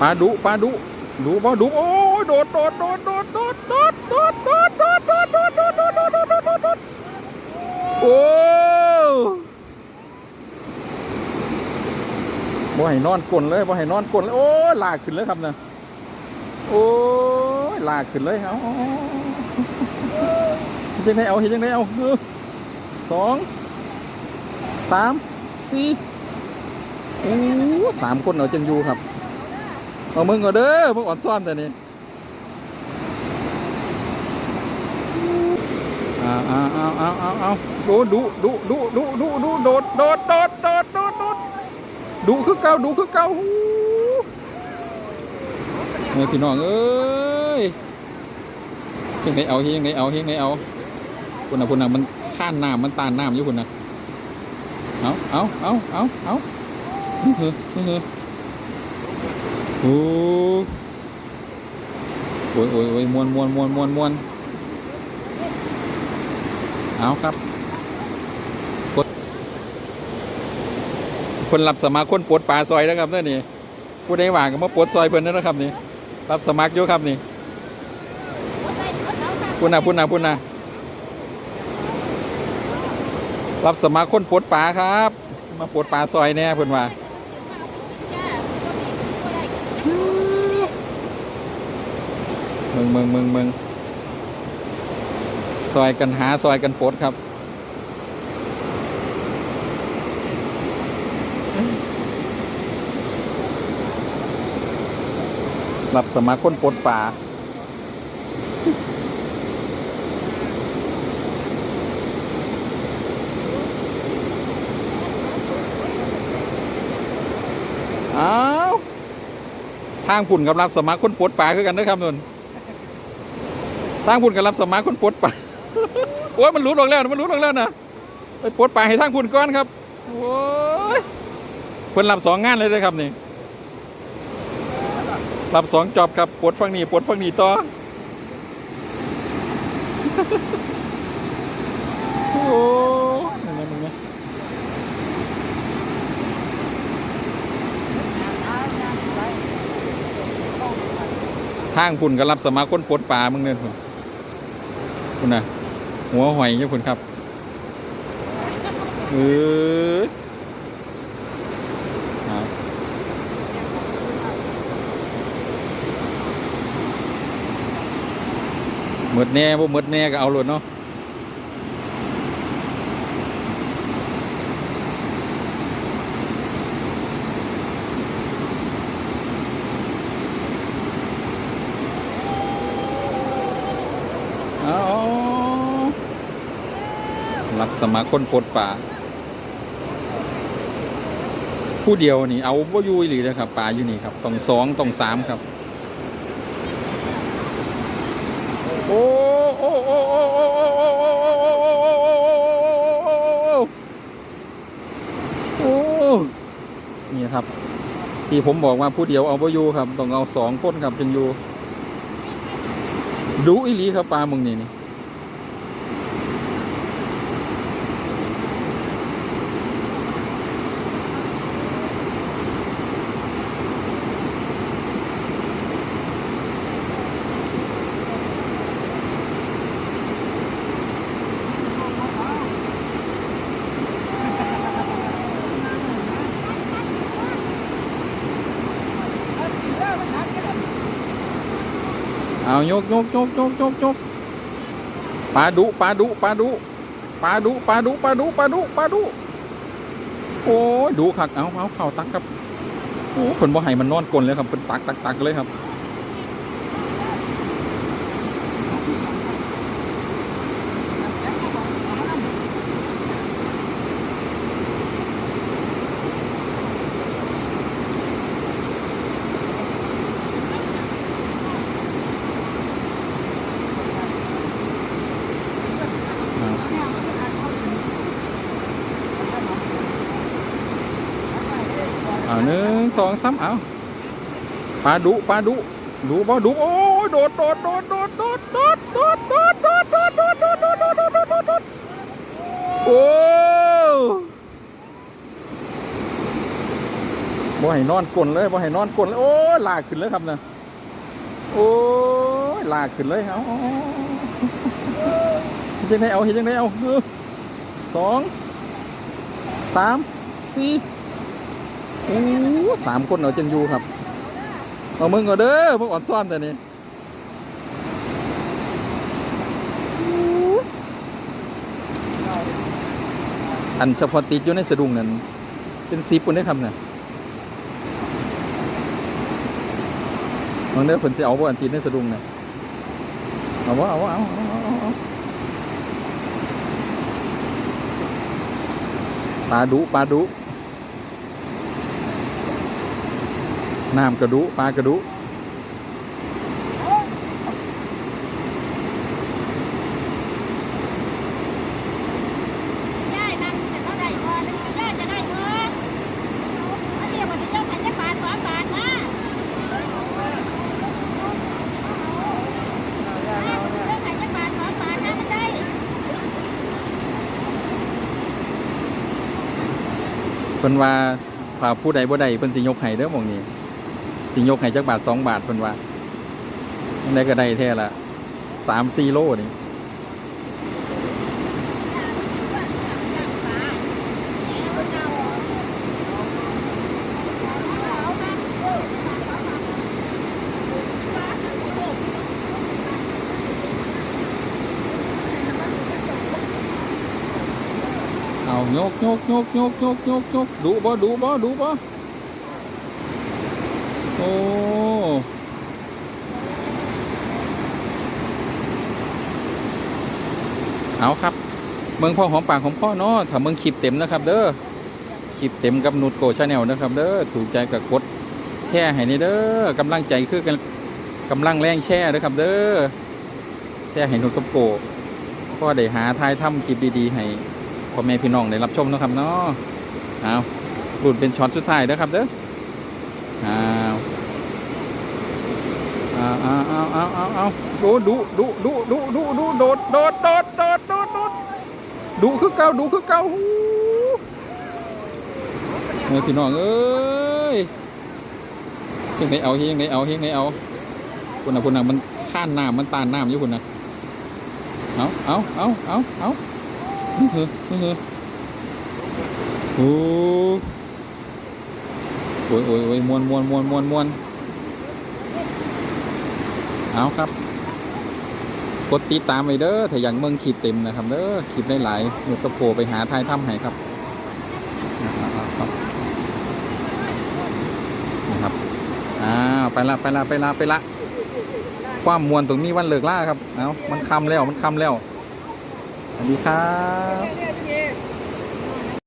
ปลาดุปลาดุดุบ่ดุโอ้ยโดดโดดโดดโดดโดดโดดโดดโดดโดดโดดโดดโดดโดดโดดโดดโดดโดดโดดโอ้บ่ให้นอนกลนเลยบ่ให้นอนกลนเลยโอ้ยลากขึ้นเลยครับนะโอ้ยลากขึ้นเลยเอาเอาเอาเฮ็ดจังไดเอาเฮ็ดจังไดเอาสองสามสี่โอ้สามคนเอาจังอยู่ครับ เอามึงก็เด้อมึงอ่อนซ้อนแต่นี่เอาเอาเอาเอาเอาเอาดูดูดูดูดูดูดูโดดโดดโดดโดดโดดโดดดูคือเก่าดูคือเก่าหูเฮ้ยพี่น้องเอ้ยยังไงเอายังไงเอายังไงเอาคุณน่ะคุณน่ะมันข้านน้ำมันตานน้ำอยู่คุณน่ะเอาเอาเอาเอาเอาเฮ้ยเฮ้ยเฮ้ย โอ้โอ้ยโอ้ยโอ้ยมวนมวนมวนมวนมวนเอาครับกดคนรับสมัครคนปลดปลาซอยนะครับเนี่ยนี่ผู้ใดว่างก็มาปลดซอยเพิ่นนั่นนะครับนี่รับสมัครอยู่ครับนี่พุ่นนะพุ่นนะพุ่นนะรับสมัครคนปลดปลาครับ มาปลดปลาซอยแน่เพิ่นว่า มืองเมืองเมืองเมืองซอยกันหาซอยกันปลดครับ รับสมัครคนปดป่าอ้าว ทางพุ่นกับรับสมัครคนปลดป่าคือกันนะครับนน ทางพุ่นก็รับสมัครคนปดปลาโอ้ยมันรู้ลงแล้วนะมันรู้ลงแล้วนะไปปดปลาให้ทางพุ่นก่อนครับโอ้ยเพิ่นรับสองงานเลยนะครับนี่รับสองจอบครับปลดฝั่งนี้ปลดฝั่งนี้ต่อโอ้ยมึงนะมึงนะทางพุ่นก็รับสมัครคนปลดปลามึงเนี่ย คุณน่ะหัวหอยเจ้าคุณครับเออหมดแน่บ่หมดแน่ก็เอาหลยเนาะเอา รับสมัครคนปลดป่า ผู้เดียวนี่เอาบ่อยู่อีหลีเลยครับป่าอยู่นี่ครับต้องสองต้องสามครับ โอ้โอ้โอ้โอ้โอ้โอ้โอ้โอ้โอ้โอ้โอ้โอ้โอ้โอ้โอ้โอ้โอ้นี่ครับ ที่ผมบอกว่าผู้เดียวเอาบ่อยู่ครับ ต้องเอาสองคนครับจึงอยู่ดูอีหลีครับปลามึงนี่นี่ เอายกยกยกยกยกยกปลาดุปลาดุปลาดุปลาดุปลาดุปลาดุปลาดุปลาดุโอ้ยดุขักเอาเอาเฝ้าตักครับโอ้คนบ่ให้มันนอนกลนเลยครับเป็นตักตักตักเลยครับ งสองสามเอาปลาดุปลาดุดุบ่ดุโอ้โดดโดดโดดโดดโดดโดดโดดโดดโดดโดดโดดโดดโดดโดดโดดโดดโดดโดดโอ้บบ่ให้นอนกลนเลยบ่ให้นอนกลนเลยโอ้ยลากขึ้นเลยครับนะโอ้ยลากขึ้นเลยเอาเอาเอาเอาเฮ็ดยังไงเอาเฮ็ดยังไงเอาสองสามสี่ โอ้สามคนเอาจังอยู่ครับ เอามึงก็เด้อมึงอ่อนซ่อนแต่นี่อันเฉพาะติดอยู่ในสะดุ้งนั้น เป็นสิบคนได้คำน่ะบางเด้อเพิ่นสิเอาบ่อันตีนในสะดุ้งนะเอาบ่เอาบ่เอาเอาเอาเอาเอาปลาดุปลาดุ น้ำกระดุปลากระดุได้นั่นจะเท่าไหร่พอนึงย่าจะได้เมื่อมาเรียกว่าที่เจ้าขายจะบาทสองบาทนะเจ้าขายจะบาทสองบาทนะมันได้เพิ่นว่าถ้าผู้ใดบ่ได้เพิ่นสิยกให้เด้อหม่องนี้ สิยกให้จักบาทสองบาทเพิ่นว่าอันใดก็ได้แท้ละ3-4โลนี่เอายกโยกโยกโยกโยกยกยกดูบ่ดูบ่ดูบ่ อ้เอาครับ เมืองพ่อหอมปากของพ่อเนาะถ้าเมืองคลิปเต็มนะครับ เด้อคลิปเต็มกับนูดโกชาแนลนะครับ เด้อถูกใจกับกดแช่ให้นี่เด้อกำลังใจคือกันกำลังแรงแช่นะครับ เด้อแช่ให้นูดกับโกพ่อได้หาทายทำคลิปดีๆให้พ่อแม่พี่น้องได้รับชมนะครับเนาะเอารุ่นเป็นช็อตสุดท้ายนะครับเด้อเอา เอาเอาเอาเอาเอาเอาดูดูดูดูดูดูดูโดดโดดโดดโดดโดดโดดดูคือเก่าดูคือเก่าเฮ้ยพี่น้องเอ้ยเฮงไหนเอาเฮงไหนเอาเฮงไหนเอาคุณนะคุณนะมันท่านน้ำมันตานน้ำอยู่คุณนะเอาเอาเอาเอาเอาฮึฮึฮึฮึโอ้โอ้ยโอ้ยโอ้ยมวนมวนมวนมวนมวน เอาครับ กดติดตามไปเด้อถ้าอยากเมืองขีดเต็มนะครับเด้อขีดได้หลายหนูกระโผไปหาทายถ้ำให้ครับเอาๆครับนะครับอ้าวไปละไปละไปละไปละความมวนตรงนี้วันเลิกล่าครับ เอามันคำแล้วมันคำแล้ว สวัสดีครับ